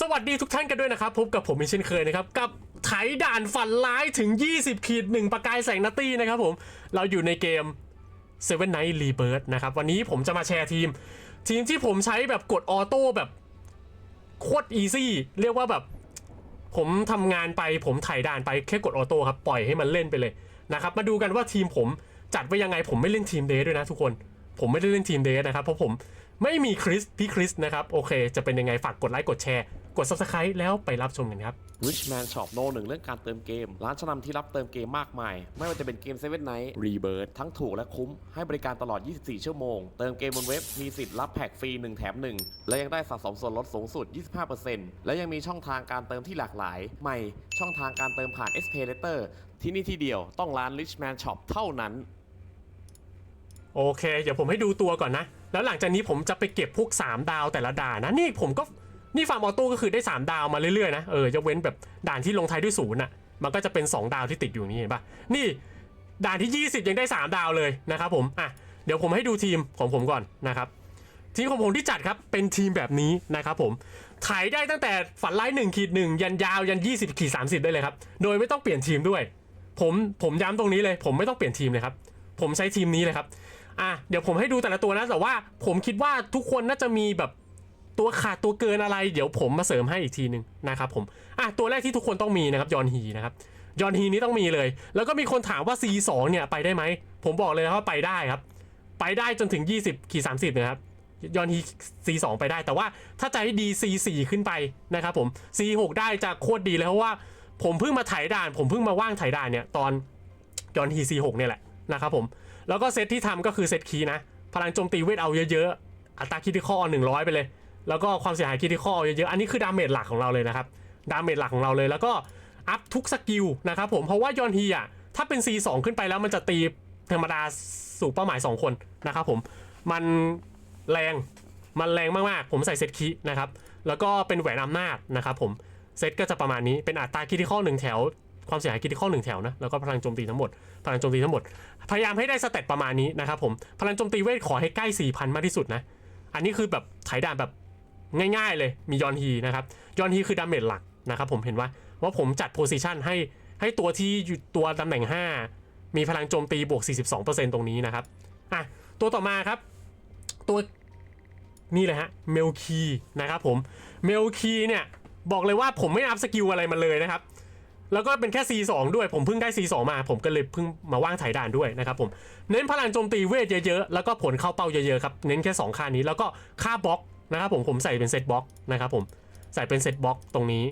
สวัสดีทุกท่านกันด้วยนะครับ พบกับผมอีกเช่นเคยนะครับ กับไถด่านฝันร้ายถึง 20ขีดหนึ่งประกายแสงนัตตี้นะครับผม เราอยู่ในเกม Seven Night Rebirth นะครับ วันนี้ผมจะมาแชร์ทีม ทีมที่ผมใช้แบบกดออโต้แบบโคตรอีซี่เรียกว่าแบบ ผมทำงานไปผมไถด่านไปแค่กดออโต้ครับ ปล่อยให้มันเล่นไปเลยนะครับมาดูกันว่าทีมผมจัดไว้ยังไงผมไม่เล่นทีมเดย์ด้วยนะทุกคนผมไม่ได้เล่นทีมเดย์นะครับเพราะผมไม่มีคริสพี่คริสนะครับโอเค จะเป็นยังไงฝากกดไลค์กดแชร์ กด subscribe แล้วไปรับชมกันครับ Richman Shop โนหนึ่งเรื่องการเติมเกม ร้านชั้นนำที่รับเติมเกมมากมาย ไม่ว่าจะเป็นเกม Seven Night Rebirth ทั้งถูกและคุ้ม ให้บริการตลอด 24 ชั่วโมง เติมเกมบนเว็บ มีสิทธิ์รับแพ็กฟรี 1 แถม 1 และยังได้สะสมส่วนลดสูงสุด 25%และยังมีช่องทางการเติมที่หลากหลาย ใหม่ ช่องทางการเติมผ่าน s p a y Later ที่นี่ที่เดียวต้องร้าน Richman Shop เท่านั้น โอเค เดี๋ยวผมให้ดูตัวก่อนนะ แล้วหลังจากนี้ผมจะไปเก็บพวก 3 ดาวแต่ละด่านนะ นี่ผมก็ นี่ฟาร์มออโต้ก็คือได้ 3 ดาวมาเรื่อยๆนะ เออจะเว้นแบบด่านที่ลงท้ายด้วยศูนย์อะ มันก็จะเป็น 2 ดาวที่ติดอยู่นี่เห็นปะนี่ด่านที่ 20 ยังได้ 3 ดาวเลยนะครับผม อะ เดี๋ยวผมให้ดูทีมของผมก่อนนะครับ ทีมของผมที่จัดครับ เป็นทีมแบบนี้นะครับผมถ่ายได้ตั้งแต่ฝันไล่หนึ่งขีดหนึ่งยันยาวยัน 20ขีด30 ได้เลยครับ โดยไม่ต้องเปลี่ยนทีมด้วย ผมผมย้ำตรงนี้เลย ผมไม่ต้องเปลี่ยนทีมเลยครับ ผมใช้ทีมนี้เลยครับ อะ เดี๋ยวผมให้ดูแต่ละตัวนะ แต่ว่าผมคิดว่าทุกคนน่าจะมีแบบ ตัวขาดตัวเกินอะไร เดี๋ยวผมมาเสริมให้อีกทีหนึ่งนะครับผมอะตัวแรกที่ทุกคนต้องมีนะครับยอนฮีนะครับยอนฮีนี้ต้องมีเลย แล้วก็มีคนถามว่า C2 เนี่ยไปได้ไหม ผมบอกเลยนะว่าไปได้ครับ ไปได้จนถึง 20ขีด30นะครับยอนฮี C2 ไปได้ แต่ว่าถ้าจะให้ดี C4 ขึ้นไปนะครับผม C6 ได้จะโคตรดีเลยเพราะว่าผมเพิ่งมาไถ่ายด่าน ผมเพิ่งมาว่างไถ่ายด่านเนี่ยตอนยอนฮี C6 เนี่ยแหละนะครับผม แล้วก็เซตที่ทำก็คือเซตคีนะ พลังโจมตีเวทเอาเยอะๆ อัตราคิดที่ข้อ100ไปเลย แล้วก็ความเสียหายคิดที่ข้อเยอะๆ อันนี้คือดาเมจหลักของเราเลยนะครับ ดาเมจหลักของเราเลย แล้วก็อัพทุกสกิลนะครับผม เพราะว่ายอนฮีอะ ถ้าเป็น C2 ขึ้นไปแล้วมันจะตีธรรมดาสู่เป้าหมาย 2 คนนะครับผม มันแรง มันแรงมากๆ ผมใส่เซตคีนะครับ แล้วก็เป็นแหวนอำนาจนะครับผม เซตก็จะประมาณนี้ เป็นอัตราคิดที่ข้อหนึ่งแถว ความเสียหายคิดที่ข้อหนึ่งแถวนะ แล้วก็พลังโจมตีทั้งหมด พลังโจมตีทั้งหมด พยายามให้ได้สเตตประมาณนี้นะครับผม พลังโจมตีเวทขอให้ใกล้4,000มากที่สุดนะ อันนี้คือแบบไถด่านแบบ ง่ายๆเลยมียอนฮีนะครับยอนฮีคือดาเมจหลักนะครับผมเห็นว่าว่าผมจัดโพซิชันให้ให้ตัวที่อยู่ตัวตำแหน่ง 5 มีพลังโจมตีบวก 42%ตรงนี้นะครับอะตัวต่อมาครับ ตัวนี่เลยฮะเมลคีนะครับผมเมลคีเนี่ยบอกเลยว่าผมไม่อัพสกิลอะไรมาเลยนะครับ แล้วก็เป็นแค่ C2 ด้วยผมเพิ่งได้ C2 มา ผมก็เลยเพิ่งมาว่างถ่ายด่านด้วยนะครับผม เน้นพลังโจมตีเวทเยอะๆ แล้วก็ผลเข้าเป้าเยอะๆครับ เน้นแค่ 2 ค่านี้แล้วก็ค่าบล็อก นะครับผมผมใส่เป็นเซตบล็อกนะครับผมใส่เป็นเซตบล็อกตรงนี้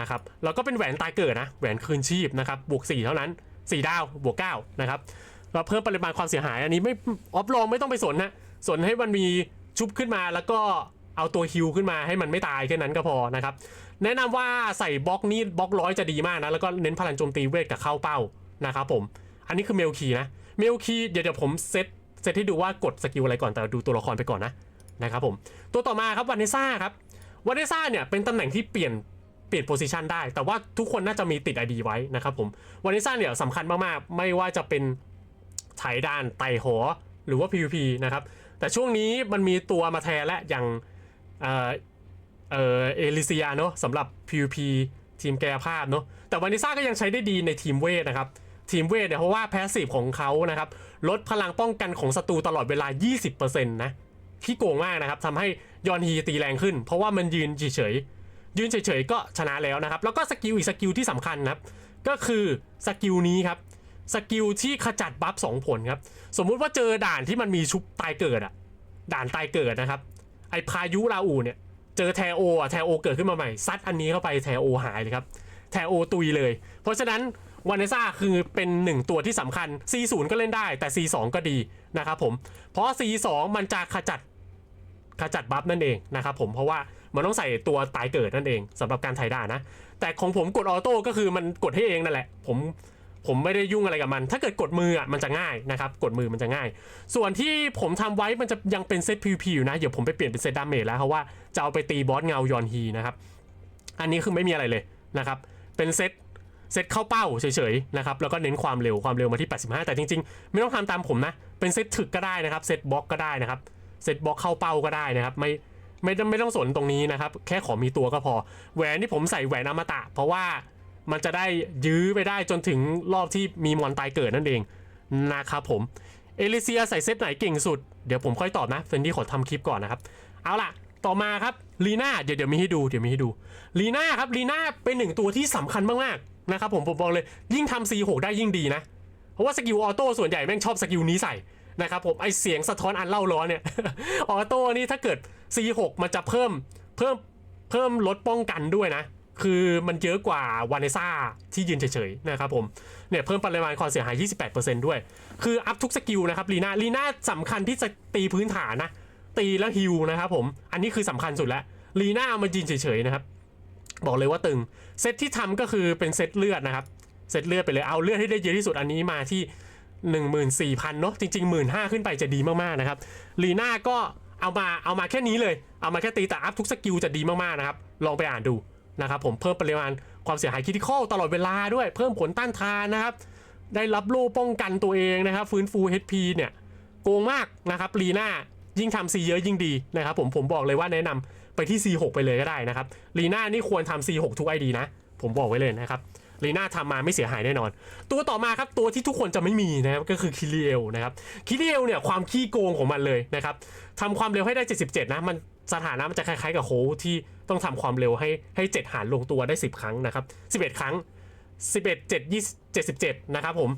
นะครับแล้วก็เป็นแหวนตายเกิดนะแหวนคืนชีพนะครับบวก 4 เท่านั้น 4 ดาวบวก 9 นะครับเราเพิ่มปริมาณความเสียหาย อันนี้ไม่ออฟโรไม่ต้องไปสนนะสนให้มันมีชุบขึ้นมาแล้วก็เอาตัวฮิลขึ้นมาให้มันไม่ตายแค่นั้นก็พอนะครับแนะนำว่าใส่บล็อกนี้บล็อกร้อยจะดีมากนะแล้วก็เน้นพลังโจมตีเวทกับเข้าเป้านะครับผมอันนี้คือเมลคีนะเมลคีเดี๋ยวเดี๋ยวผมเซตเซตให้ดูว่ากดสกิลอะไรก่อนแต่ดูตัวละครไปก่อนนะ นะครับผมตัวต่อมาครับวานเนซ่าครับวานเนซ่าเนี่ยเป็นตำแหน่งที่เปลี่ยนเปลี่ยนโพซิชันได้ แต่ว่าทุกคนน่าจะมีติด ID ไว้นะครับผมวานเนซ่าเนี่ยสำคัญมากๆ ไม่ว่าจะเป็นไถด้านไต่หอหรือว่า PVP นะครับแต่ช่วงนี้มันมีตัวมาแทนและอย่างเออเออเอลิเซียเนาะสำหรับ PVP ทีมแกภาพเนาะแต่วานิซ่าก็ยังใช้ได้ดีในทีมเวทนะครับทีมเวทเนี่ยเพราะว่าแพสซีฟของเขานะครับลดพลังป้องกันของศัตรูตลอดเวลา 20%นะ ที่โกงมากนะครับทำให้ยอนฮีตีแรงขึ้น เพราะว่ามันยืนเฉยๆยืนเฉยๆก็ชนะแล้วนะครับ แล้วก็สกิลอีกสกิลที่สำคัญนะครับ ก็คือสกิลนี้ครับสกิลที่ขจัดบัฟสองผลครับ สมมุติว่าเจอด่านที่มันมีชุบตายเกิดอะด่านตายเกิดนะครับ ไอพายุราอูเนี่ย เจอแทโออะแทโอเกิดขึ้นมาใหม่ซัดอันนี้เข้าไปแทโอหายเลยครับแทโอตุยเลย เพราะฉะนั้นวานเนซ่าคือเป็นหนึ่งตัวที่สำคัญ C0 ก็เล่นได้แต่ C2 ก็ดีนะครับผม เพราะ C2 มันจะขจัด ขจัดบัฟนั่นเองนะครับผมเพราะว่ามันต้องใส่ตัวตายเกิดนั่นเองสำหรับการไถ่ด่านะ แต่ของผมกดออโต้ก็คือมันกดให้เองนั่นแหละ ผมผมไม่ได้ยุ่งอะไรกับมัน ถ้าเกิดกดมืออะมันจะง่ายนะครับ กดมือมันจะง่าย ส่วนที่ผมทำไว้มันจะยังเป็นเซต PVP อยู่นะ เดี๋ยวผมไปเปลี่ยนเป็นเซตดาเมจแล้วเพราะว่าจะเอาไปตีบอสเงายอนฮีนะครับ อันนี้คือไม่มีอะไรเลยนะครับ เป็นเซตเซตเข้าเป้าเฉยๆนะครับ แล้วก็เน้นความเร็วความเร็วมาที่ 85 แต่จริงๆ ไม่ต้องทำตามผมนะ เป็นเซตถึกก็ได้นะครับ เซตบล็อกก็ได้นะครับ เซตบล็อกเข้าเป้าก็ได้นะครับ ไม่ไม่ต้องไม่ต้องสนตรงนี้นะครับ แค่ขอมีตัวก็พอ แหวนที่ผมใส่แหวนอมตะ เพราะว่ามันจะได้ยื้อไปได้จนถึงรอบที่มีมอนตายเกิดนั่นเองนะครับผมเอลิเซียใส่เซตไหนเก่งสุด เดี๋ยวผมค่อยตอบนะเฟนดี้ขอทำคลิปก่อนนะครับ เอาล่ะ ต่อมาครับลีน่าเดี๋ยวเดี๋ยวมีให้ดูเดี๋ยวมีให้ดูลีน่าครับลีน่าเป็นหนึ่งตัวที่สำคัญมากๆนะครับผมผมบอกเลยยิ่งทำ C6 ได้ยิ่งดีนะ เพราะว่าสกิลออโต้ส่วนใหญ่แม่งชอบสกิลนี้ใส่ นะครับผมไอเสียงสะท้อนอันเล่าร้อนเนี่ยออโต้นี่ถ้าเกิด C6 มันจะเพิ่มเพิ่มเพิ่มลดป้องกันด้วยนะ คือมันเยอะกว่าวานิซ่าที่ยืนเฉยๆนะครับผมเนี่ยเพิ่มปริมาณความเสียหาย 28%ด้วย คืออัพทุกสกิลนะครับลีน่าลีน่าสำคัญที่จะตีพื้นฐานนะ ตีแล้วฮิวนะครับผม อันนี้คือสำคัญสุดแล้วลีน่าเอามายืนเฉยๆนะครับ บอกเลยว่าตึง เซตที่ทำก็คือเป็นเซตเลือดนะครับ เซตเลือดไปเลยเอาเลือดให้ได้เยอะที่สุดอันนี้มาที่ 14,000เนาะจริง ๆ 1 5ื่นขึ้นไปจะดีมากๆนะครับลีน่าก็เอามาเอามาแค่นี้เลย เอามาแค่ตีแต่อัพทุกสกิลจะดีมากๆนะครับ ลองไปอ่านดูนะครับผมเพิ่มปริมาณความเสียหายคิติคอลตลอดเวลาด้วย เพิ่มผลต้านทานนะครับ ได้รับโล่ป้องกันตัวเองนะครับ ฟื้นฟู HP เนี่ยโกงมากนะครับลีน่ายิ่งทำ C เยอะยิ่งดีนะครับผมผมบอกเลยว่าแนะนำไปที่ C6 ไปเลยก็ได้นะครับลีน่านี่ควรทำ C6 ทุก ID นะ ผมบอกไว้เลยนะครับ ลีน่าทำมาไม่เสียหายแน่นอน ตัวต่อมาครับตัวที่ทุกคนจะไม่มีนะครับก็คือคิริเอลนะครับคิริเอลเนี่ยความขี้โกงของมันเลยนะครับทำความเร็วให้ได้ 77 นะมันสถานะมันจะคล้ายๆกับโคชที่ต้องทำความเร็วให้ให้ 7 หารลงตัวได้ 10 ครั้งนะครับ11 ครั้ง 11 7 20 77 นะครับผม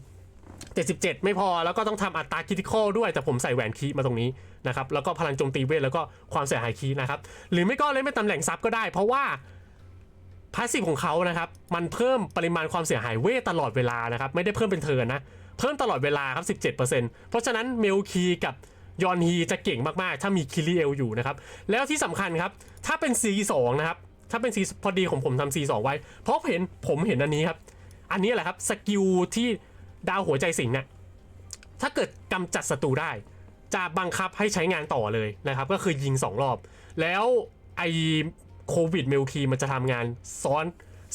77 ไม่พอแล้วก็ต้องทำอัตราคิติคอลด้วยแต่ผมใส่แหวนคีย์มาตรงนี้นะครับแล้วก็พลังโจมตีเวทแล้วก็ความเสียหายคีย์นะครับหรือไม่ก็เล่นไม่ตำแหน่งซับก็ได้ เพราะว่า พาสซีฟของเขานะครับ มันเพิ่มปริมาณความเสียหายเวทตลอดเวลานะครับ ไม่ได้เพิ่มเป็นเทินนะ เพิ่มตลอดเวลาครับ 17%เพราะฉะนั้นเมลคีกับยอนฮีจะเก่งมากๆ ถ้ามีคิริเอลอยู่นะครับ แล้วที่สำคัญครับ ถ้าเป็น C2 นะครับ ถ้าเป็น C พอดีของผมทำ C2 ไว้ เพราะเห็นผมเห็นอันนี้ครับ อันนี้แหละครับสกิลที่ดาวหัวใจสิงเนี่ยถ้าเกิดกำจัดศัตรูได้ จะบังคับให้ใช้งานต่อเลยนะครับ ก็คือยิง 2 รอบ แล้วไอ โควิดเมลคีมันจะทำงานซ้อน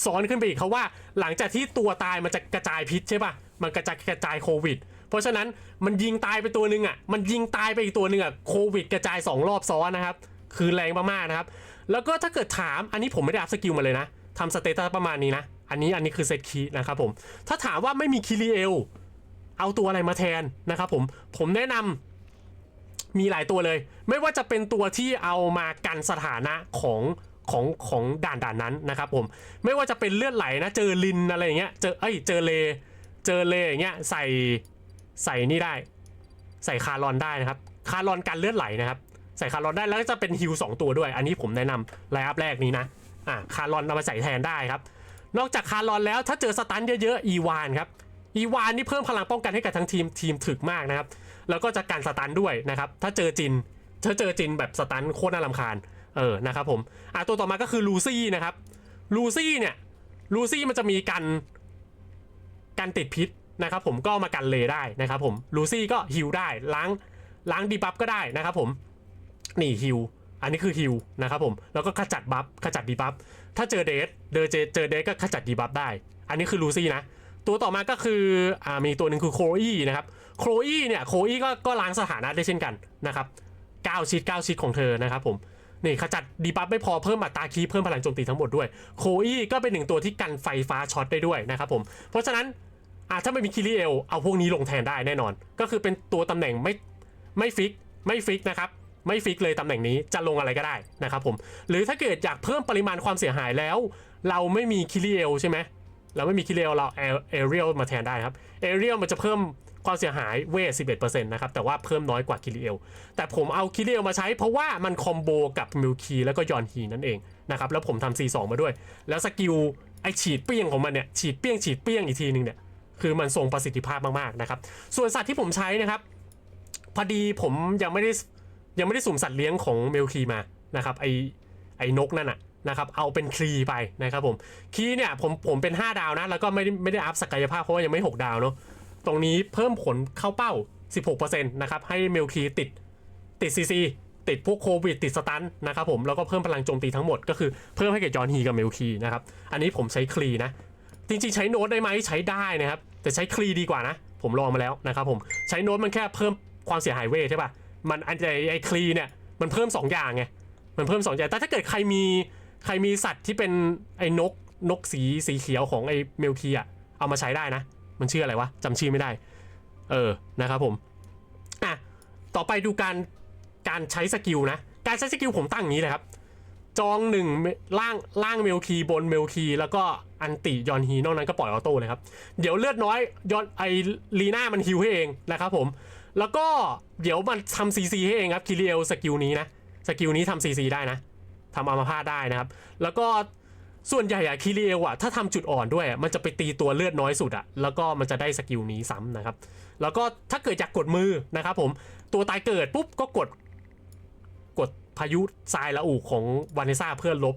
ซ้อนขึ้นไปอีกเขาว่า หลังจากที่ตัวตายมันจะกระจายพิษใช่ปะมันกระจายกระจายโควิด เพราะฉะนั้นมันยิงตายไปตัวหนึ่งอะมันยิงตายไปอีกตัวหนึ่งอะโควิดกระจาย 2 รอบซ้อนนะครับ คือแรงมากๆนะครับ แล้วก็ถ้าเกิดถามอันนี้ผมไม่ได้อัพสกิลมาเลยนะทำสเตตัสประมาณนี้นะ อันนี้อันนี้คือเซตคีย์นะครับผมถ้าถามว่าไม่มีคิริเอลเอาตัวอะไรมาแทนนะครับผมผมแนะนำมีหลายตัวเลย ไม่ว่าจะเป็นตัวที่เอามากันสถานะของ ของของด่านด่านนั้นนะครับผมไม่ว่าจะเป็นเลือดไหลนะเจอลินอะไรอย่างเงี้ยเจอเอ้ยเจอเลเจอเลอย่างเงี้ยใส่ใส่นี่ได้ ใส่คารอนได้นะครับคารอนกันเลือดไหลนะครับใส่คารอนได้แล้วก็จะเป็นฮิลสองตัวด้วย อันนี้ผมแนะนำไลน์อัพแรกนี้นะอะคารอนเอามาใส่แทนได้ครับนอกจากคารอนแล้วถ้าเจอสตันเยอะๆอีวานครับอีวานนี่เพิ่มพลังป้องกันให้กับทั้งทีมทีมถึกมากนะครับแล้วก็จะการสตันด้วยนะครับถ้าเจอจินถ้าเจอจินแบบสตันโคตรน่ารำคาญ เออนะครับผมอะตัวต่อมาก็คือลูซี่นะครับลูซี่เนี่ยลูซี่มันจะมีกันกันติดพิษนะครับผมก็มากันเลได้นะครับผมลูซี่ก็ฮิลได้ล้างล้างดีบัฟก็ได้นะครับผมนี่ฮิลอันนี้คือฮิลนะครับผมแล้วก็ขจัดบัฟขจัดดีบัฟถ้าเจอเดสเดอเจเจอเดสก็ขจัดดีบัฟได้ อันนี้คือลูซี่นะตัวต่อมาก็คืออ่ามีตัวหนึ่งคือโคอีนะครับโคอีเนี่ยโคอีก็ก็ล้างสถานะได้เช่นกันนะครับ9ชิด9ชิดของเธอนะครับผม นี่ขจัดดีบัฟไม่พอเพิ่มอัตราคีเพิ่มพลังโจมตีทั้งหมดด้วย โคอี้ก็เป็นหนึ่งตัวที่กันไฟฟ้าช็อตได้ด้วยนะครับผมเพราะฉะนั้นอ่าถ้าไม่มีคิริเอลเอาพวกนี้ลงแทนได้แน่นอน ก็คือเป็นตัวตำแหน่งไม่ไม่ฟิกไม่ฟิกนะครับไม่ฟิกเลยตำแหน่งนี้จะลงอะไรก็ได้นะครับผมหรือถ้าเกิดอยากเพิ่มปริมาณความเสียหายแล้ว เราไม่มีคิริเอลใช่ไหมเราไม่มีคิริเอลเราเอเรียลมาแทนได้ครับเอเรียลมันจะเพิ่ม ความเสียหายเวท11%นะครับ แต่ว่าเพิ่มน้อยกว่าคิริเอล แต่ผมเอาคิริเอลมาใช้เพราะว่ามันคอมโบกับมิลคีแล้วก็ยอนฮีนั่นเองนะครับ แล้วผมทำ C2 มาด้วย แล้วสกิลไอฉีดเปี้ยงของมันเนี่ย ฉีดเปี้ยงฉีดเปี้ยงอีกทีนึงเนี่ย คือมันทรงประสิทธิภาพมากๆนะครับ ส่วนสัตว์ที่ผมใช้นะครับ พอดีผมยังไม่ได้ยังไม่ได้สุ่มสัตว์เลี้ยงของเมลคีมานะครับไอไอนกนั่นน่ะนะครับเอาเป็นคลีไปนะครับผมคีเนี่ยผมผมเป็น 5 ดาวนะ แล้วก็ไม่ได้ไม่ได้อัพศักยภาพเพราะว่ายังไม่ 6 ดาวเนาะ ตรงนี้เพิ่มผลเข้าเป้า 16%นะครับ ให้เมลคีติดติดซีซีติดพวกโควิดติดสตันนะครับผม แล้วก็เพิ่มพลังโจมตีทั้งหมดก็คือเพิ่มให้กับยอนฮีกับเมลคีนะครับ อันนี้ผมใช้คลีนะ จริงๆ ใช้โน้ตได้ไหมใช้ได้นะครับ แต่ใช้คลีดีกว่านะ ผมลองมาแล้วนะครับผมใช้โน้ตมันแค่เพิ่มความเสียหายเวทใช่ป่ะมันอันไอไอคลีเนี่ยมันเพิ่ม 2 อย่างไงมันเพิ่มสองอย่างแต่ถ้าเกิดใครมีใครมีสัตว์ที่เป็นไอ้นกนกสีสีเขียวของไอ้เมลคีอะเอามาใช้ได้นะ มันชื่ออะไรวะจำชื่อไม่ได้ เออนะครับผมอะต่อไปดูการการใช้สกิลนะ การใช้สกิลผมตั้งอย่างนี้เลยครับ จองหนึ่งล่างล่างเมลคีบนเมลคีแล้วก็อันติยอนฮีนอกนั้นก็ปล่อยออโต้เลยครับ เดี๋ยวเลือดน้อยยอนไอลีน่ามันฮิวให้เองนะครับผม แล้วก็เดี๋ยวมันทำซีซีให้เองครับคิริเอลสกิลนี้นะ สกิลนี้ทำซีซีได้นะทำอัมาพาตได้นะครับ แล้วก็ ส่วนใหญ่อะคิริเอลอะถ้าทำจุดอ่อนด้วย มันจะไปตีตัวเลือดน้อยสุดอะแล้วก็มันจะได้สกิลนี้ซ้ำนะครับ แล้วก็ถ้าเกิดอยากกดมือนะครับผมตัวตายเกิดปุ๊บก็กดกดพายุทรายละอุของวานิซ่าเพื่อลบ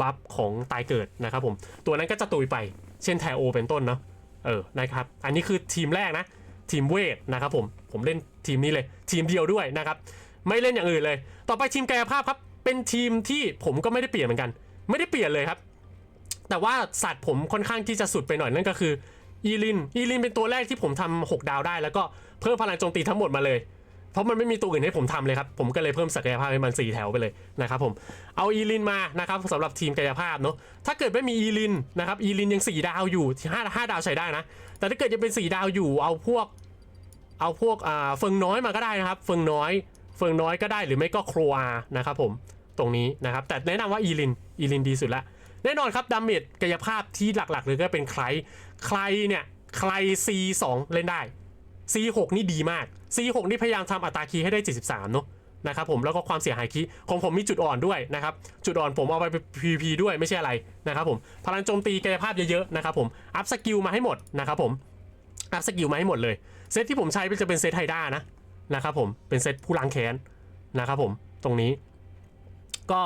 บัฟของตายเกิดนะครับผมตัวนั้นก็จะตุยไปเช่นแทโอเป็นต้นเนาะเออนะครับอันนี้คือทีมแรกนะ ทีมเวทนะครับผมผมเล่นทีมนี้เลย ทีมเดียวด้วยนะครับ ไม่เล่นอย่างอื่นเลย ต่อไปทีมกายภาพครับเป็นทีมที่ผมก็ไม่ได้เปลี่ยนเหมือนกัน ไม่ได้เปลี่ยนเลยครับ แต่ว่าสัตว์ผมค่อนข้างที่จะสุดไปหน่อยนั่นก็คืออีลินอีลินเป็นตัวแรกที่ผมทำ6ดาวได้ แล้วก็เพิ่มพลังโจมตีทั้งหมดมาเลย เพราะมันไม่มีตัวอื่นให้ผมทำเลยครับ ผมก็เลยเพิ่มศักยภาพให้มัน 4 แถวไปเลยนะครับผมเอาอีลินมานะครับสำหรับทีมกายภาพเนาะถ้าเกิดไม่มีอีลินนะครับอีลินยัง 4 ดาวอยู่ห้าห้าดาวใช้ได้นะ แต่ถ้าเกิดยังเป็น 4 ดาวอยู่เอาพวกเอาพวกอ่าเฟิงน้อยมาก็ได้นะครับ เฟิงน้อย เฟิงน้อยก็ได้หรือไม่ก็โครอานะครับผม ตรงนี้นะครับ แต่แนะนำว่าอีลินอีลินดีสุดละ แน่นอนครับดาเมจกายภาพที่หลักๆเลยก็เป็นใครใครเนี่ยใคร C2 เล่นได้ C6 นี่ดีมาก C6 นี่พยายามทำอัตราคีย์ให้ได้ 73 เนอะนะครับผมแล้วก็ความเสียหายคีย์ของผมมีจุดอ่อนด้วยนะครับ จุดอ่อนผมเอาไป PVP ด้วยไม่ใช่อะไรนะครับผมพลังโจมตีกายภาพเยอะๆนะครับผมอัพสกิลมาให้หมดนะครับผมอัพสกิลมาให้หมดเลย เซตที่ผมใช้จะเป็นเซตไฮด้านะนะครับผมเป็นเซตผู้ล้างแค้นนะครับผมตรงนี้ ก็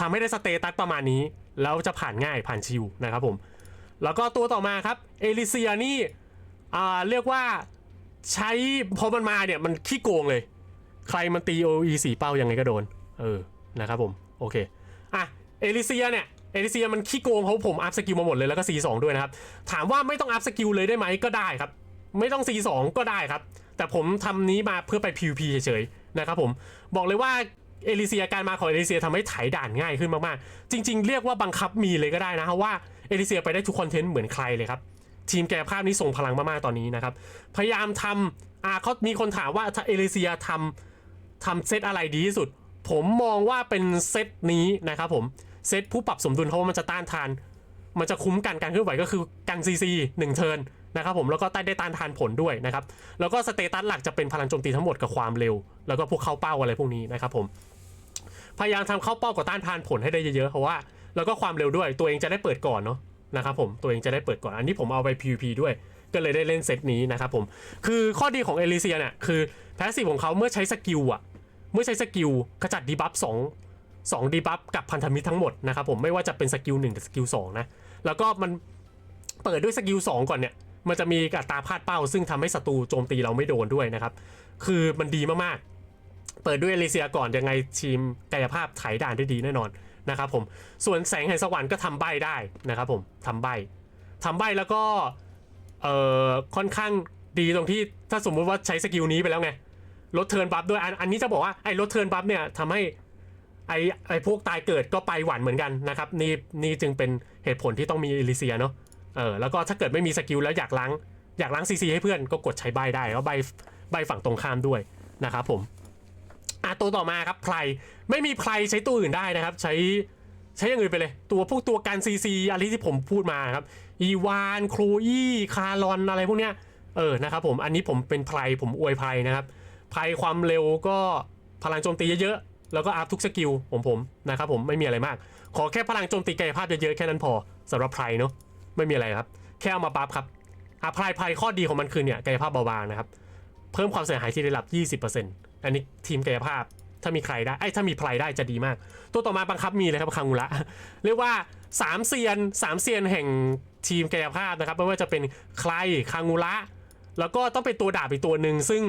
ทำให้ได้สเตตัสประมาณนี้ แล้วจะผ่านง่ายผ่านชิวนะครับผม แล้วก็ตัวต่อมาครับเอลิเซียนี่เรียกว่าใช้พอมันมาเนี่ยมันขี้โกงเลย ใครมันตี OE สีเป้ายังไงก็โดน เออนะครับผม โอเค อะเอลิเซียเนี่ยเอลิเซียมันขี้โกงเพราผมอัพสกิลมาหมดเลยแล้วก็ C2 ด้วยนะครับ ถามว่าไม่ต้องอัพสกิลเลยได้ไหมก็ได้ครับ ไม่ต้อง C2 ก็ได้ครับ แต่ผมทำนี้มาเพื่อไป PVP เฉยๆนะครับผมบอกเลยว่า เอลิเซียการมาของเอลิเซียทำให้ไถด่านง่ายขึ้นมากๆ จริง ๆ เรียกว่าบังคับมีเลยก็ได้นะเพราะว่าเอลิเซียไปได้ทุกคอนเทนต์เหมือนใครเลยครับ ทีมแกภาพนี้ส่งพลังมากๆตอนนี้นะครับ พยายามทำอ่าเขามีคนถามว่าถ้าเอลิเซียทำทำเซตอะไรดีที่สุด ผมมองว่าเป็นเซตนี้นะครับผมเซตผู้ปรับสมดุลเพราะว่ามันจะต้านทาน มันจะคุ้มกันการเคลื่อนไหวก็คือกันซีซีหนึ่งเทินนะครับผมแล้วก็ต้ได้ต้านทานผลด้วยนะครับ แล้วก็สเตตัสหลักจะเป็นพลังโจมตีทั้งหมดกับความเร็ว แล้วก็พวกเข้าเป้าอะไรพวกนี้นะครับผม พยายามทำเข้าเป้ากับต้านทานผลให้ได้เยอะๆเพราะว่าแล้วก็ความเร็วด้วยตัวเองจะได้เปิดก่อนเนาะนะครับผมตัวเองจะได้เปิดก่อนอันนี้ผมเอาไป PVP ด้วย ก็เลยได้เล่นเซตนี้นะครับผมคือข้อดีของเอลิเซียเนี่ยคือแพสซีฟของเขาเมื่อใช้สกิลอะเมื่อใช้สกิลขจัดดีบัฟสองสองดีบัฟกับพันธมิตรทั้งหมดนะครับผมไม่ว่าจะเป็นสกิลหนึ่งกับสกิลสองนะแล้วก็มันเปิดด้วยสกิลสองก่อนเนี่ยมันจะมีอัตราพลาดเป้า ซึ่งทำให้ศัตรูโจมตีเราไม่โดนด้วยนะครับ คือมันดีมากๆ เปิดด้วยเอลิเซียก่อนยังไงทีมกายภาพไถด่านได้ดีแน่นอนนะครับผมส่วนแสงแห่งสวรรค์ก็ทำใบได้นะครับผมทำใบทำใบแล้วก็เอ่อค่อนข้างดีตรงที่ถ้าสมมุติว่าใช้สกิลนี้ไปแล้วไงลดเทิร์นบัฟด้วยอันอันนี้จะบอกว่าไอ้ลดเทิร์นบัฟเนี่ยทำให้ไอ้ไอ้พวกตายเกิดก็ไปหวันเหมือนกันนะครับนี่นี่จึงเป็นเหตุผลที่ต้องมีเอลิเซียเนาะเออแล้วก็ถ้าเกิดไม่มีสกิลแล้วอยากล้างอยากล้างซีซีให้เพื่อนก็กดใช้ใบได้แล้วใบใบฝั่งตรงข้ามด้วยนะครับผม อะตัวต่อมาครับไพรไม่มีไพรใช้ตัวอื่นได้นะครับ ใช้ใช้อย่างอื่นไปเลย ตัวพวกตัวการซีซีอะไรที่ผมพูดมาครับอีวานครูอี้คารอนอะไรพวกเนี้ยเออนะครับผมอันนี้ผมเป็นไพรผมอวยไพรนะครับไพรความเร็วก็พลังโจมตีเยอะๆแล้วก็อัพทุกสกิลผมผมนะครับผมไม่มีอะไรมาก ขอแค่พลังโจมตีกายภาพเยอะๆแค่นั้นพอสำหรับไพรเนาะไม่มีอะไรครับ แค่เอามาบัฟครับอาพลายพลายข้อดีของมันคือเนี่ยกายภาพเบาบางนะครับเพิ่มความเสียหายที่ได้รับ 20% อันนี้ทีมกายภาพ ถ้ามีใครได้ไอ้ถ้ามีพลายได้จะดีมาก ตัวต่อมาบังคับมีเลยครับคังุระเรียกว่า3เซียน3เซียนแห่งทีมกายภาพนะครับไม่ว่าจะเป็นใครคังุระแล้วก็ต้องเป็นตัวดาบอีกตัวหนึ่งซึ่ง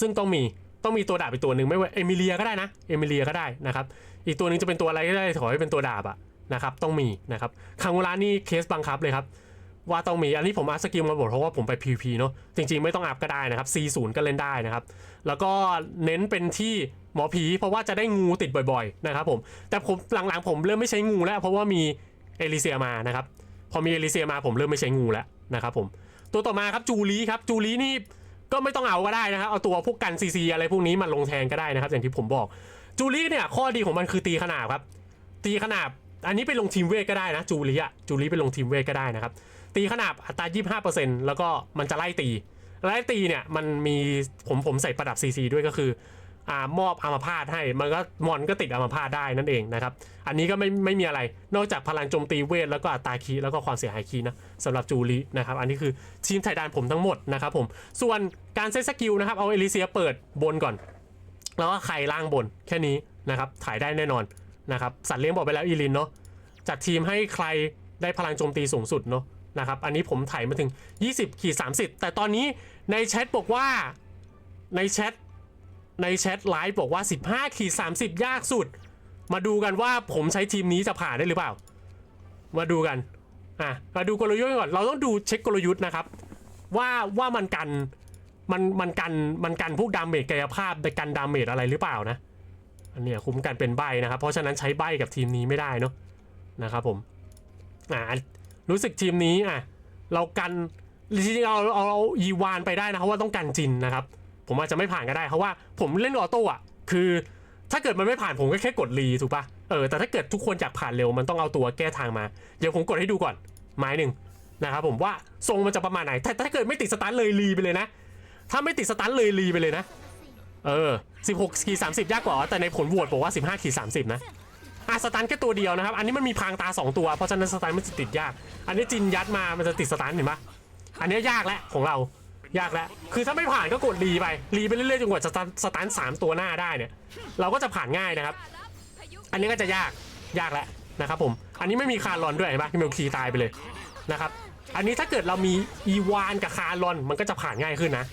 ซึ่งต้องมีต้องมีตัวดาบอีกตัวหนึ่งไม่ว่าเอมิเลียก็ได้นะเอมิเลียก็ได้นะครับอีกตัวหนึงจะเป็นตัวอะไรก็ได้ขอให้เป็นตัวดาบอะนะครับต้องมีนะครับคังุระนี่เคสบังคับเลยครับ ว่าต้องมีอันนี้ผมอัพสกิลมาบดเพราะว่าผมไป PVP เนาะจริงๆไม่ต้องอัพก็ได้นะครับ C0 ก็เล่นได้นะครับ แล้วก็เน้นเป็นที่หมอผีเพราะว่าจะได้งูติดบ่อยๆนะครับผมแต่ผมหลังๆผมเริ่มไม่ใช้งูแล้ว เพราะว่ามีเอลิเซียมานะครับพอมีเอลิเซียมาผมเริ่มไม่ใช้งูแล้วนะครับผมตัวต่อมาครับจูลีครับจูลีนี่ก็ไม่ต้องเอาก็ได้นะครับเอาตัวพวกกันซีซีอะไรพวกนี้มาลงแทนก็ได้นะครับ อย่างที่ผมบอกจูลีเนี่ยข้อดีของมันคือตีขนาบครับตีขนาบอันนี้ไปลงทีมเวทก็ได้นะจูลีอะจูลีไปลงทีมเวทก็ได้นะครับ ตีขนาบอัตรา 25%แล้วก็มันจะไล่ตีไล่ตีเนี่ยมันมีผมผมใส่ประดับ CC ด้วยก็คืออ่ามอบอัมพาตให้มันก็มอนก็ติดอัมพาตได้นั่นเองนะครับ อันนี้ก็ไม่ไม่มีอะไรนอกจากพลังโจมตีเวท แล้วก็อัตราคีย์แล้วก็ความเสียหายคีย์นะสำหรับจูลีนะครับ อันนี้คือทีมไทยดานผมทั้งหมดนะครับผมส่วนการเซตสกิลนะครับเอาเอลิเซียเปิดบนก่อน แล้วก็ใครล่างบนแค่นี้นะครับถ่ายได้แน่นอนนะครับสัตว์เลี้ยงบอกไปแล้วอีลินเนาะจัดทีมให้ใครได้พลังโจมตีสูงสุดเนาะ นะครับอันนี้ผมถ่ายมาถึง 20ขีด30 แต่ตอนนี้ในแชทบอกว่าในแชทในแชทไลฟ์บอกว่า 15ขีด30 ยากสุด มาดูกันว่าผมใช้ทีมนี้จะผ่านได้หรือเปล่า มาดูกันอะมาดูกลยุทธ์ก่อนเราต้องดูเช็คกลยุทธ์นะครับ ว่าว่ามันกันมันมันกันมันกันพวกดาเมจกายภาพไปกันดาเมจอะไรหรือเปล่านะอันเนี้ยคุ้มกันเป็นใบนะครับ เพราะฉะนั้นใช้ใบกับทีมนี้ไม่ได้เนาะนะครับผมอ่า รู้สึกทีมนี้อะเรากันจริงๆเราเอาเอายีวานไปได้นะเพราะว่าต้องกันจินนะครับ ผมอาจจะไม่ผ่านก็ได้เพราะว่าผมเล่นออโต้อะคือถ้าเกิดมันไม่ผ่านผมก็แค่กดรีถูกปะเออแต่ถ้าเกิดทุกคนอยากผ่านเร็วมันต้องเอาตัวแก้ทางมา เดี๋ยวผมกดให้ดูก่อนไม้หนึ่งนะครับผมว่าทรงมันจะประมาณไหนแต่ถ้าเกิดไม่ติดสตาร์ทเลยรีไปเลยนะ ถ้าไม่ติดสตาร์ทเลยรีไปเลยนะ เออ16ขีด30 ยากกว่า แต่ในผลโหวตบอกว่า 15ขีด30 นะ อะสตันแค่ตัวเดียวนะครับ อันนี้มันมีพรางตา 2 ตัว เพราะฉะนั้นสตันมันจะติดยาก อันนี้จินยัดมา มันจะติดสตันเห็นปะอันนี้ยากแล้วของเรา ยากแล้ว คือถ้าไม่ผ่านก็กดรีไป รีไปเรื่อยๆจนกว่าจะสตันสามตัวหน้าได้เนี่ย เราก็จะผ่านง่ายนะครับ อันนี้ก็จะยาก ยากแล้วนะครับผม อันนี้ไม่มีคาร์ลอนด้วยเห็นปะที่เมลคีตายไปเลยนะครับ อันนี้ถ้าเกิดเรามีอีวานกับคาร์ลอน มันก็จะผ่านง่ายขึ้นนะ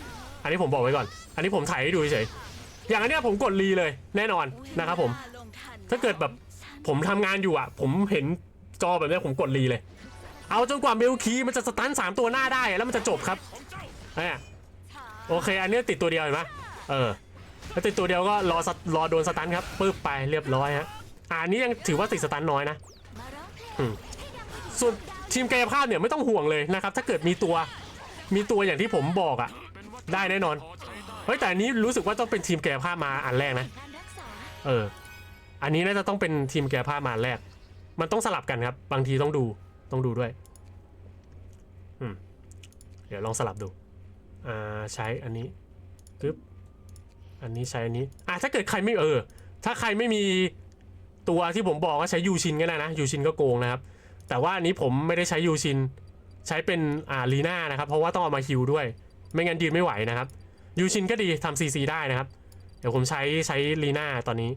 อันนี้ผมบอกไว้ก่อน อันนี้ผมถ่ายให้ดูเฉยอย่างอันเนี้ยผมกดรีเลยแน่นอนนะครับผม ถ้าเกิดแบบ ผมทำงานอยู่อะ ผมเห็นจอแบบนี้ผมกดรีเลย เอาจนกว่าเมลคีมันจะสตันสามตัวหน้าได้แล้วมันจะจบครับเนี่ยโอเค อันเนี้ยติดตัวเดียวเห็นไหมเออแล้วติดตัวเดียวก็รอสตรอโดนสตันครับปึ๊บไปเรียบร้อยฮะอันนี้ยังถือว่าติดสตันน้อยนะส่วนทีมกายภาพเนี่ยไม่ต้องห่วงเลยนะครับ ถ้าเกิดมีตัวมีตัวอย่างที่ผมบอกอะได้แน่นอนเฮ้ยแต่อันนี้รู้สึกว่าต้องเป็นทีมกายภาพมาอันแรกนะ เออ อันนี้น่าจะต้องเป็นทีมแกายภามาแรก มันต้องสลับกันครับ บางทีต้องดูต้องดูด้วยอืมเดี๋ยวลองสลับดูอ่าใช้อันนี้ปึ๊บอันนี้ใช้อันนี้อะถ้าเกิดใครไม่เออ ถ้าใครไม่มีตัวที่ผมบอกก็ใช้ยูชินก็ได้นะยูชินก็โกงนะครับ แต่ว่าอันนี้ผมไม่ได้ใช้ยูชิน ใช้เป็นอ่าลีน่านะครับ เพราะว่าต้องเอามาฮิวด้วย ไม่งั้นยืนไม่ไหวนะครับยูชินก็ดีทำซีซีได้นะครับ เดี๋ยวผมใช้ใช้ลีน่าตอนนี้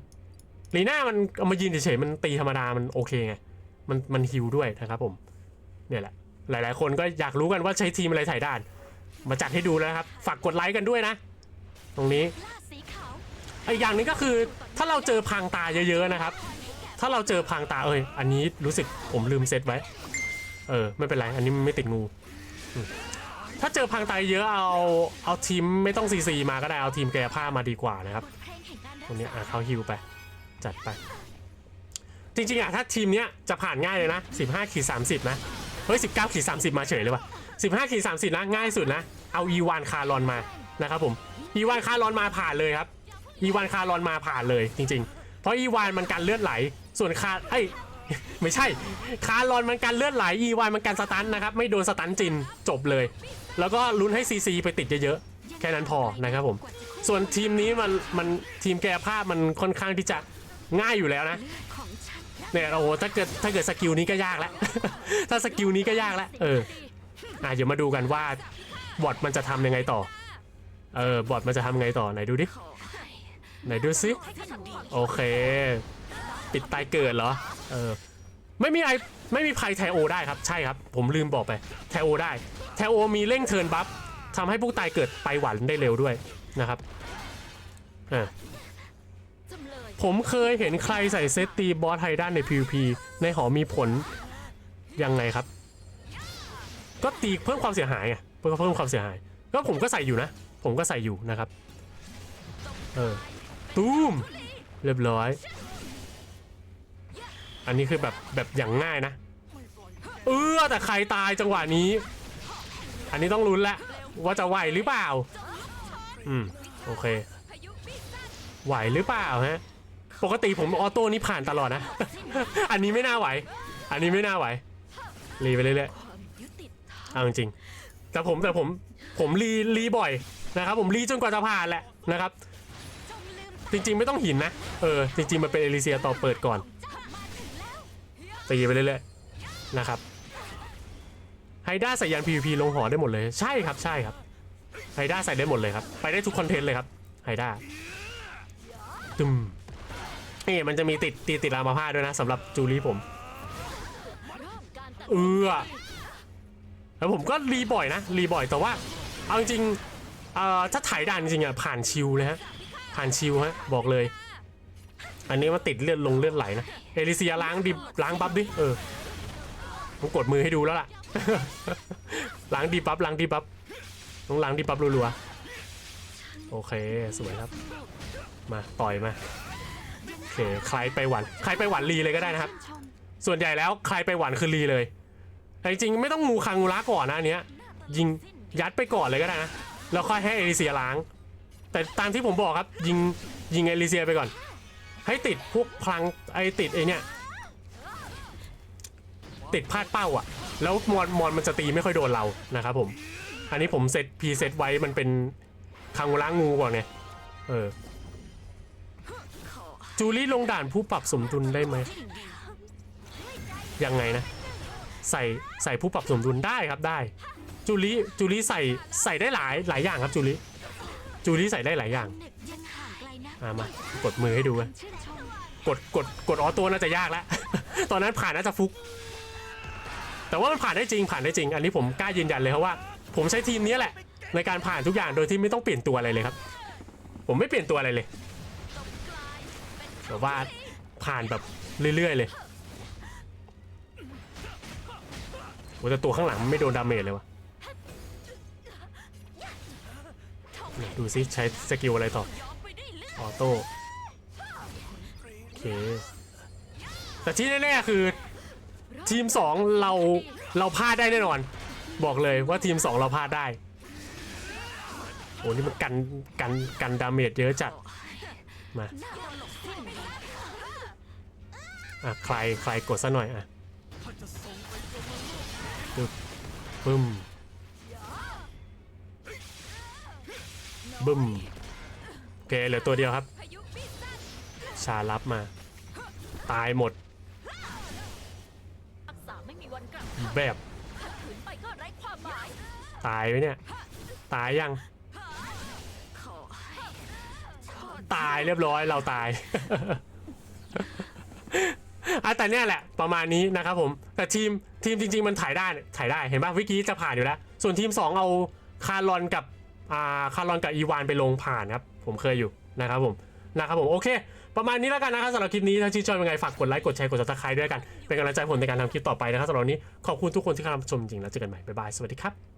ลีน่ามันเอามายืนเฉยๆมันตีธรรมดามันโอเคไงมันมันฮิวด้วยนะครับผมเนี่ยแหละ หลายๆ คนก็อยากรู้กันว่าใช้ทีมอะไรถ่ายด้าน มาจัดให้ดูแล้วครับ ฝากกดไลค์กันด้วยนะ ตรงนี้อีกอย่างนึงก็คือถ้าเราเจอพรางตาเยอะๆนะครับ ถ้าเราเจอพรางตาเอ้ยอันนี้รู้สึกผมลืมเซตไว้ เออ ไม่เป็นไร อันนี้มันไม่ติดงูถ้าเจอพรางตาเยอะเอาเอาทีมไม่ต้องซีซีมาก็ได้เอาทีมแก้ผ้ามาดีกว่านะครับตรงนี้อะเขาฮิวไป จัดไป จริงๆอะถ้าทีมเนี้ยจะผ่านง่ายเลยนะ 15ขีด30 นะ เฮ้ย 19ขีด30 มาเฉยเลยว่ะ15ขีด30 นะ ง่ายสุดนะ เอาอีวานคารอนมานะครับผมอีวานคารอนมาผ่านเลยครับอีวานคารอนมาผ่านเลยจริง ๆ เพราะอีวานมันกันเลือดไหล ส่วนคาเอ้ยไม่ใช่ คารอนมันกันเลือดไหลอีวานมันกันสตันนะครับ ไม่โดนสตันจินจบเลย แล้วก็ลุ้นให้ซีซีไปติดเยอะๆ แค่นั้นพอนะครับผม ส่วนทีมนี้มันมันทีมแก้ผ้ามันค่อนข้างที่จะ ง่ายอยู่แล้วนะเนี่ยโอ้โหถ้าเกิดถ้าเกิดสกิลนี้ก็ยากแล้ว ถ้าสกิลนี้ก็ยากแล้วเอออะเดี๋ยวมาดูกันว่าบอทมันจะทำยังไงต่อ เออบอทมันจะทำยังไงต่อไหนดูดิไหนดูซิโอเค ปิดตายเกิดเหรอเออไม่มีไอไม่มีภัยไทโอได้ครับใช่ครับ ผมลืมบอกไปไทโอได้ไทโอมีเร่งเทิร์นบัฟทำให้ผู้ตายเกิดไปหวันได้เร็วด้วยนะครับอ่า ผมเคยเห็นใครใส่เซตตีบอสไทด้านใน PVP ในหอมีผลยังไงครับ ก็ตีเพิ่มความเสียหายไงเพิ่มเพิ่มความเสียหาย ก็ผมก็ใส่อยู่นะ ผมก็ใส่อยู่นะครับ เออ ตูม เรียบร้อย อันนี้คือแบบแบบอย่างง่ายนะ เออแต่ใครตายจังหวะนี้ อันนี้ต้องลุ้นแหละว่าจะไหวหรือเปล่า อืม โอเค ไหวหรือเปล่าฮะ ปกติผมออโต้นี่ผ่านตลอดนะ อันนี้ไม่น่าไหว อันนี้ไม่น่าไหว รีไปเรื่อยๆเอาจริงๆแต่ผมแต่ผมผมรีรีบ่อยนะครับ ผมรีจนกว่าจะผ่านแหละนะครับ จริงๆไม่ต้องหินนะ เออจริงๆมันเป็นเอลิเซียต่อเปิดก่อนตีไปเรื่อยๆนะครับไฮด้าใส่ยัน PVP ลงหอได้หมดเลย ใช่ครับใช่ครับไฮด้าใส่ได้หมดเลยครับ ไปได้ทุกคอนเทนต์เลยครับไฮด้าตึม นี่มันจะมีติดตีติดรามาพาดด้วยนะสำหรับจูลี่ผม เออแล้วผมก็รีบ่อยนะรีบ่อยแต่ว่า เอาจริงๆเอ่อถ้าถ่ายด่านจริงๆอะผ่านชิวเลยฮะผ่านชิวฮะบอกเลย อันนี้มาติดเลือดลงเลือดไหลนะเอลิเซียล้างดิล้างบัฟดิเออผมกดมือให้ดูแล้วล่ะล้างดีบัฟล้างดีบัฟต้องล้างดีบัฟรัวๆโอเคสวยครับ มาต่อยมาโอ เคใครไปหวันใครไปหวันรีเลยก็ได้นะครับ ส่วนใหญ่แล้วใครไปหวันคือรีเลยแต่จริงๆไม่ต้องงูคังงูระก่อนนะอันเนี้ยยิงยัดไปก่อนเลยก็ได้นะแล้วค่อยให้เอลิเซียล้าง แต่ตามที่ผมบอกครับ ยิงยิงเอลิเซียไปก่อน ให้ติดพวกพลังไอติดไอเนี่ยติดพลาดเป้าอะแล้วมอนมอนมันจะตีไม่ค่อยโดนเรานะครับผม อันนี้ผมเซตพีเซตไว้มันเป็นคังล้างงูก่อนไงเออ จูลี่ลงด่านผู้ปรับสมดุลได้ไหมยังไงนะ ใส่ใส่ผู้ปรับสมดุลได้ครับได้ จูลี่จูลี่ใส่ใส่ได้หลายหลายอย่างครับจูลี่จูลี่ใส่ได้หลายอย่างยังห่ามากดมือให้ดูอะกดกดกดออโต้น่าจะยากแล้วตอนนั้นผ่านน่าจะฟุก แต่ว่ามันผ่านได้จริงผ่านได้จริง อันนี้ผมกล้ายืนยันเลยครับว่า ผมใช้ทีมนี้แหละ ในการผ่านทุกอย่างโดยที่ไม่ต้องเปลี่ยนตัวอะไรเลยครับ ผมไม่เปลี่ยนตัวอะไรเลย แต่ว่าผ่านแบบเรื่อยๆเลยโอ้แต่ตัวข้างหลังมันไม่โดนดาเมจเลยวะดูซิใช้สกิลอะไรต่อออดออโต้โอเค แต่ที่แน่ๆคือทีม 2 เราเราพลาดได้แน่นอน บอกเลยว่าทีม 2 เราพลาดได้ โอ้นี่มันกันกันกันดาเมจเยอะจัด มาหน้าตลกสิ้นดีอะใครใครกดซะหน่อยอะปึ๊บบึ้มบึ้มโอเคเหลือตัวเดียวครับพายุปีศาจชารับมา ตายหมดรักษาไม่มีวันกลับแบบขัดขืนไปก็ไร้ความหมายตายไหมเนี่ย ตายยัง ตายเรียบร้อยเราตายอะแต่เนี่ยแหละประมาณนี้นะครับผม แต่ทีมทีมจริง ๆ มันถ่ายได้ถ่ายได้เห็นป่ะวิกี้จะผ่านอยู่แล้ว ส่วนทีม 2 เอาคารอนกับอ่าคารอนกับอีวานไปลงผ่านครับ ผมเคยอยู่นะครับผมนะครับผมโอเค ประมาณนี้แล้วกันนะครับสำหรับคลิปนี้ถ้าชื่นชอบยังไงฝากกดไลค์กดแชร์กดซับสไครต์ด้วยกันเป็นกำลังใจผมในการทำคลิปต่อไปนะครับสำหรับวันนี้ขอบคุณทุกคนที่เข้ามาชมจริงแล้วเจอกันใหม่บ๊ายบายสวัสดีครับ